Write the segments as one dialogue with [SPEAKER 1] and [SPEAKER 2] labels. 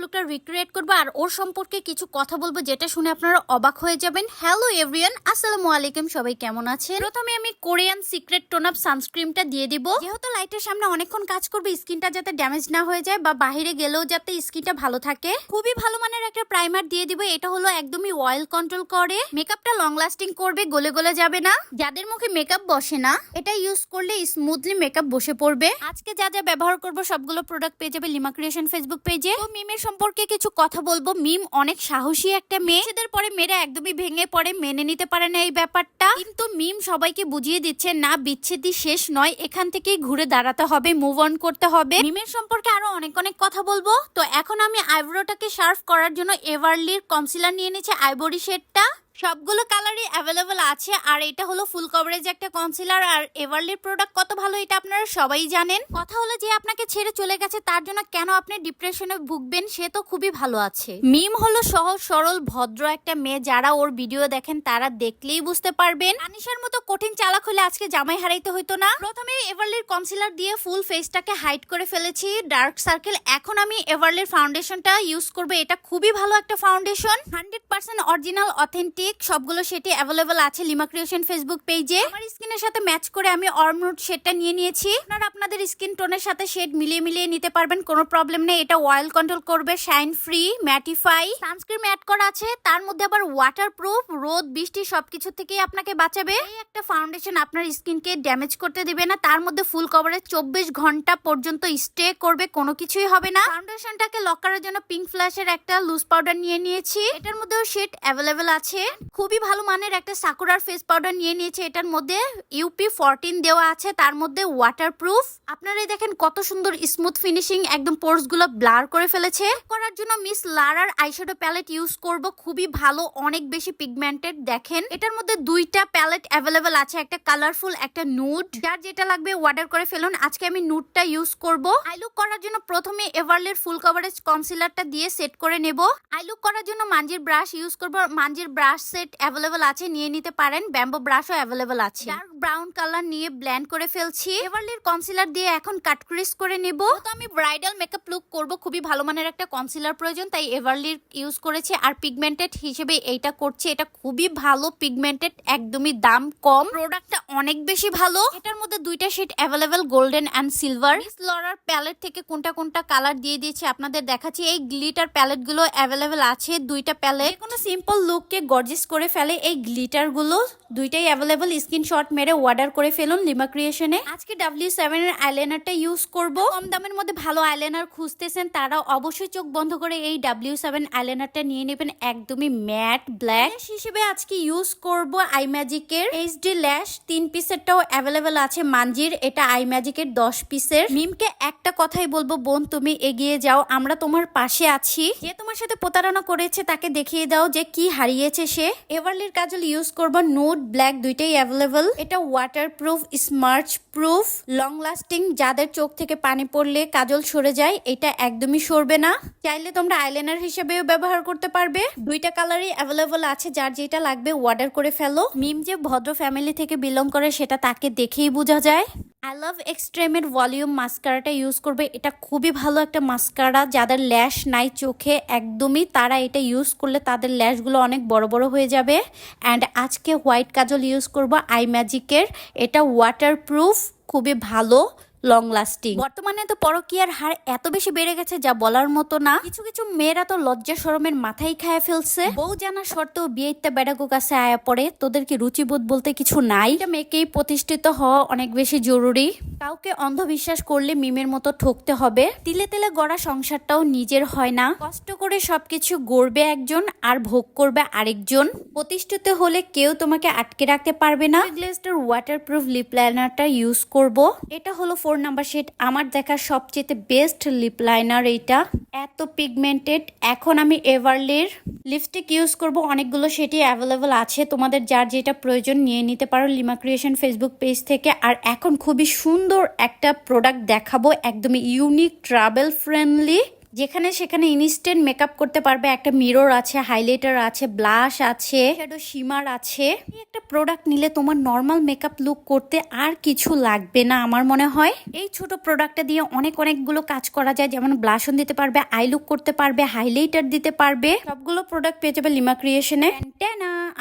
[SPEAKER 1] লুকটা রিক্রিয়েট করব আর ওর সম্পর্কে কিছু কথা বলব যেটা শুনে আপনারা অবাক হয়ে যাবেন। হ্যালো এভরিয়ান আসসালামু আলাইকুম। সবাই কেমন আছেন? প্রথমে আমি কোরিয়ান সিক্রেট টোন আপ সানস্ক্রিনটা দিয়ে দিব। যেহেতু লাইটের সামনে অনেকক্ষণ কাজ করবে স্কিনটা যাতে ড্যামেজ না হয়ে যায় বা বাইরে গেলেও যাতে স্কিনটা ভালো থাকে, খুবই ভালো মানের একটা প্রাইমার দিয়ে দিব। এটা হলো একদমই অয়েল কন্ট্রোল করে। মেকআপটা লং লাস্টিং করবে, গলে গলে যাবে না। যাদের মুখে মেকআপ বসে না, এটা ইউজ করলে স্মুথলি মেকআপ বসে পড়বে। আজকে যা যা ব্যবহার করব, সবগুলো প্রোডাক্ট পেয়ে যাবে লিমা ক্রিয়েশন ফেসবুক পেজে তো মিমের সম্পর্কে কিছু কথা বলব। মিম অনেক সাহসী একটা মেয়ে। ছেদের পরে মেয়েরা একদমই ভেঙে পড়ে, মেনে নিতে পারে না এই ব্যাপারটা। কিন্তু মিম সবাইকে বুঝিয়ে দিচ্ছে, না, বিচ্ছেদই শেষ নয়, এখান থেকেই ঘুরে দাঁড়াতে হবে মুভ অন করতে হবে। মিমের সম্পর্কে আরও অনেক অনেক কথা বলব। তো এখন আমি আইব্রোটাকে সার্ভ করার জন্য এভারলির কনসিলার নিয়ে নিয়েছি আইবরি শেডটা। সবগুলো কালারই অ্যাভেলেবল আছে। আর এটা হলো ফুল কভারেজ একটা কনসিলার আর এভারলির প্রোডাক্ট কত ভালো এটা আপনারা সবাই জানেন। কথা হলো যে আপনাকে ছেড়ে চলে গেছে, তার জন্য কেন আপনি ডিপ্রেশনে ভুগবেন? সে তো খুবই ভালো আছে। মিম হলো সহজ, সরল, ভদ্র একটা মেয়ে। যারা ওর ভিডিও দেখেন, তারা দেখলেই বুঝতে পারবেন। আনিশার মতো কঠিন চালাক হলে আজকে জামাই হারাইতে হইতো না। প্রথমে এভারলির কনসিলার দিয়ে ফুল ফেসটাকে হাইড করে ফেলেছি। ডার্ক সার্কেল এখন আমি এভারলির ফাউন্ডেশনটা ইউজ করব। এটা খুবই ভালো একটা foundation hundred percent original authentic সবগুলো সেটি অ্যাভেলেবল আছে লিমা ক্রিয়েশন ফেসবুক পেজে আমার স্কিনের সাথে ম্যাচ করে আমি অর্মনুট শেডটা নিয়ে নিয়েছি। আপনারা আপনাদের স্কিন টোনের সাথে শেড মিলিয়ে মিলিয়ে নিতে পারবেন, কোনো প্রবলেম নেই। এটা অয়েল কন্ট্রোল করবে shine free mattify sunscreen add করা আছে, তার মধ্যে আবার ওয়াটার প্রুফ রোদ, বৃষ্টি সবকিছু থেকে আপনাকে বাঁচাবে। এই একটা ফাউন্ডেশন আপনার স্কিনকে ড্যামেজ করতে দেবে না, তার মধ্যে ফুল কভারেজ চব্বিশ ঘণ্টা পর্যন্ত স্টে করবে, কোনো কিছুই হবে না। ফাউন্ডেশনটাকে লক করার জন্য পিঙ্ক ফ্ল্যাশের একটা লুজ পাউডার নিয়ে নিয়েছি। এটার মধ্যেও শেড অ্যাভেলেবেল আছে। খুবই ভালো মানের একটা সাকুরার ফেস পাউডার নিয়ে নিয়েছে এটার মধ্যে। ইউপি ফরটিন দেওয়া আছে, তার মধ্যে ওয়াটার প্রুফ আপনারাই দেখেন কত সুন্দর স্মুথ ফিনিশিং একদম পোর্সগুলো ব্লার করে ফেলেছে। করার জন্য মিস লারার আইশ্যাডো প্যালেট ইউজ করব, খুবই ভালো, অনেক বেশি পিগমেন্টেড দেখেন। এটার মধ্যে দুইটা প্যালেট অ্যাভেলেবেল আছে, একটা কালারফুল একটা নুড যার যেটা লাগবে অর্ডার করে ফেলুন। আজকে আমি নুডটা ইউজ করব। আইলুক করার জন্য প্রথমে এভারলের ফুল কভারেজ কনসিলারটা দিয়ে সেট করে নেব। আইলুক করার জন্য মাঞ্জির ব্রাশ ইউজ করব। মাঞ্জির ব্রাশ সেট অ্যাভেলেবেল আছে নিয়ে নিতে পারেন। ব্যাম্বো ব্রাশও অ্যাভেলেবেল আছে। ডার্ক ব্রাউন কালার নিয়ে ব্ল্যান্ড করে ফেলছি। এভারলির কনসিলার দিয়ে এখন কাট ক্রিস করে নেব। তো আমি ব্রাইডাল মেকআপ লুক করব খুবই ভালো মানের একটা কনসিলার প্রয়োজন তাই এভারলির ইউজ করেছি। আর পিগমেন্টেড হিসেবে এইটা করছি। এটা খুবই ভালো পিগমেন্টেড একদমই দাম কম। প্রোডাক্টটা অনেক বেশি ভালো। এটার মধ্যে দুইটা shade available golden and silver Lawler palette থেকে কোনটা কোনটা কালার দিয়ে দিয়েছি আপনাদের দেখাচ্ছি। এই গ্লিটার প্যালেটগুলো অ্যাভেলেবেল আছে দুইটা প্যালেট কোনো সিম্পল লুককে গর্জিস করে ফেলে এই গ্লিটারগুলো দুইটাই অ্যাভেলেবল স্ক্রিনশট মেরে অর্ডার করে ফেলুন লিমা ক্রিয়েশনে আজকে ডাব্লিউ সেভেন এর আইলাইনারটা ইউজ করব। কম দামের মধ্যে ভালো আইলাইনার খুঁজতেছেন তারা অবশ্যই চোখ বন্ধ করে এই ডাব্লিউ সেভেন আইলাইনারটা নিয়ে নেবেন একদমই ম্যাট ব্ল্যাক হিসেবে আজকে ইউজ করব আই ম্যাজিকের এইচডি ল্যাশ তিন পিসেরটাও অ্যাভেলেবেল আছে মানজির, এটা আই ম্যাজিকের দশ পিসের মিমকে একটা কথাই বলব, বোন তুমি এগিয়ে যাও, আমরা তোমার পাশে আছি। যে তোমার সাথে প্রতারণা করেছে তাকে দেখিয়ে দাও যে কি হারিয়েছে সে এভারলির কাজল ইউজ করব নোট ব্ল্যাক দুইটাই অ্যাভেলেবল এটা waterproof smudge proof long lasting যাদের চোখ থেকে পানি পড়লে কাজল সরে যায়, এটা একদমই সরবে না। চাইলে তোমরা আইলাইনার হিসেবেও ব্যবহার করতে পারবে। দুইটা কালারই অ্যাভেলেবল আছে, যার যেটা লাগবে অর্ডার করে ফেলো। মিম যে ভদ্র ফ্যামিলি থেকে বিলং করে, সেটা তাকে দেখেই বোঝা যায়। আই লাভ এক্সট্রেমের ভলিউম মাস্কারাটা ইউজ করবে। এটা খুবই ভালো একটা মাস্কারা যাদের ল্যাশ নাই চোখে, একদমই তারা এটা ইউজ করলে তাদের ল্যাশগুলো অনেক বড় বড় হয়ে যাবে। অ্যান্ড আজকে হোয়াইট কাজল ইউজ করব আই ম্যাজিকের এটা ওয়াটার প্রুফ খুবই ভালো। লং লাস্টিং বর্তমানে তো পরকিয়ার হার এত বেশি বেড়ে গেছে যা বলার মতো না। কিছু কিছু মেয়েরা তো লজ্জা শরমের মাথায় খায় ফেলছে। বউ জানা সত্ত্বেও বিয়ে ইত্যা কাছে আয়া পড়ে। তোদেরকে রুচিবোধ বলতে কিছু নাই? মেয়েকেই প্রতিষ্ঠিত হওয়া অনেক বেশি জরুরি। কাউকে অন্ধবিশ্বাস করলে মিমের মতো ঠকতে হবে। তিলে তেলে গড়া সংসারটাও নিজের হয় না। কষ্ট করে সবকিছু গড়বে একজন আর ভোগ করবে আরেকজন। প্রতিষ্ঠিত হলে কেউ তোমাকে আটকে রাখতে পারবে না। গ্লেস্টার ওয়াটার প্রুফ লিপ লাইনারটা ইউজ করব। এটা হলো ফোর নাম্বার শেড আমার দেখা সবচেয়ে বেস্ট লিপ লাইনার এইটা। এত পিগমেন্টেড এখন আমি এভারলির লিপস্টিক ইউজ করব। অনেকগুলো সেটি অ্যাভেলেবল আছে। তোমাদের যার যেটা প্রয়োজন নিয়ে নিতে পারো লিমা ক্রিয়েশন ফেসবুক পেজ থেকে। আর এখন খুবই সুন্দর একটা প্রোডাক্ট দেখাবো। একদমই ইউনিক ট্রাভেল ফ্রেন্ডলি যেখানে সেখানে ইনস্ট্যান্ট মেকআপ করতে পারবে। একটা মিরর আছে হাইলাইটার আছে ব্লাশ আছে শ্যাডো শিমার আছে। একটা প্রোডাক্ট নিলে তোমার নর্মাল মেকআপ লুক করতে আর কিছু লাগবে না আমার মনে হয়। এই ছোট প্রোডাক্টটা দিয়ে অনেক অনেকগুলো কাজ করা যায়। যেমন ব্লাশন দিতে পারবে আই লুক করতে পারবে হাইলাইটার দিতে পারবে। সবগুলো প্রোডাক্ট পেয়ে যাবে লিমা ক্রিয়েশনে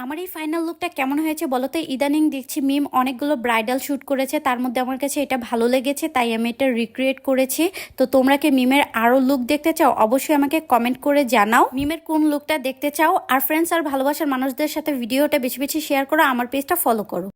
[SPEAKER 1] আমার এই ফাইনাল লুকটা কেমন হয়েছে বলো তো? ইদানিং দেখছি মিম অনেকগুলো ব্রাইডাল শ্যুট করেছে, তার মধ্যে আমার কাছে এটা ভালো লেগেছে, তাই আমি এটা রিক্রিয়েট করেছি। তো তোমরা কি মিমের আরও লুক দেখতে চাও? অবশ্যই আমাকে কমেন্ট করে জানাও। মিমের কোন লুকটা দেখতে চাও? আর ফ্রেন্ডস আর ভালোবাসার মানুষদের সাথে ভিডিওটা বেশি বেশি শেয়ার করো, আমার পেজটা ফলো করো।